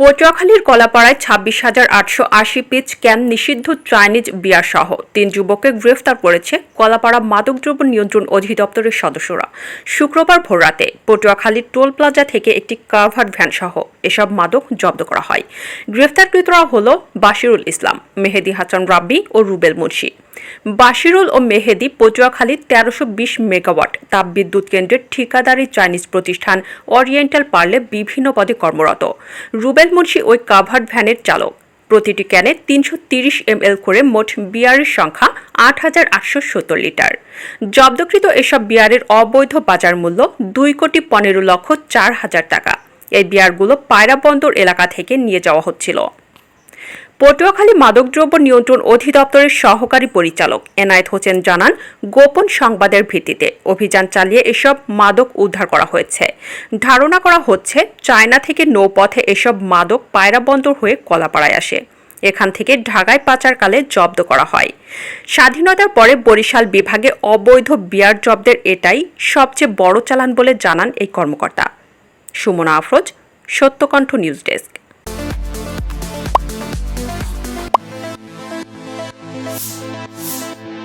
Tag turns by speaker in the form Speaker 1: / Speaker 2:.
Speaker 1: পটুয়াখালীর কলাপাড়ায় ছাব্বিশ হাজার আটশো আশি পিচ ক্যান নিষিদ্ধ চাইনিজ বিয়ার সহ তিন যুবককে গ্রেফতার করেছে কলাপাড়া মাদকদ্রব্য নিয়ন্ত্রণ অধিদপ্তরের সদস্যরা। শুক্রবার ভোররাতে পটুয়াখালীর টোল প্লাজা থেকে একটি কাভার্ড ভ্যান সহ এসব মাদক জব্দ করা হয়। গ্রেফতারকৃতরা হল বাশিরুল ইসলাম, মেহেদি হাসান রাব্বি ও রুবেল মুন্সি। বাশিরুল ও মেহেদি পটুয়াখালীর তেরোশো বিশ মেগাওয়াট তাপবিদ্যুৎ কেন্দ্রের ঠিকাদারি চাইনিজ প্রতিষ্ঠান ওরিয়েন্টাল পার্লে বিভিন্ন পদে কর্মরত। রুবেল মুন্সি ওই কাভার্ড ভ্যানের চালক। প্রতিটি ক্যানে তিনশো তিরিশ এমএল করে মোট বিয়ারের সংখ্যা আট হাজার আটশো সত্তর লিটার। জব্দকৃত এসব বিয়ারের অবৈধ বাজার মূল্য দুই কোটি পনেরো লক্ষ চার হাজার টাকা। এই বিয়ারগুলো পায়রা বন্দর এলাকা থেকে নিয়ে যাওয়া হচ্ছিল। পটুয়াখালী মাদকদ্রব্য নিয়ন্ত্রণ অধিদপ্তরের সহকারী পরিচালক এনায়েত হোসেন জানান, গোপন সংবাদের ভিত্তিতে অভিযান চালিয়ে এসব মাদক উদ্ধার করা হয়েছে। ধারণা করা হচ্ছে, চায়না থেকে নৌপথে এসব মাদক পায়রা বন্দর হয়ে কলাপাড়ায় আসে। এখান থেকে ঢাকায় পাচারকালে জব্দ করা হয়। স্বাধীনতার পরে বরিশাল বিভাগে অবৈধ বিয়ার জব্দের এটাই সবচেয়ে বড় চালান বলে জানান এই কর্মকর্তা। Sumona Afroz, Satyakantha news desk. なるほど。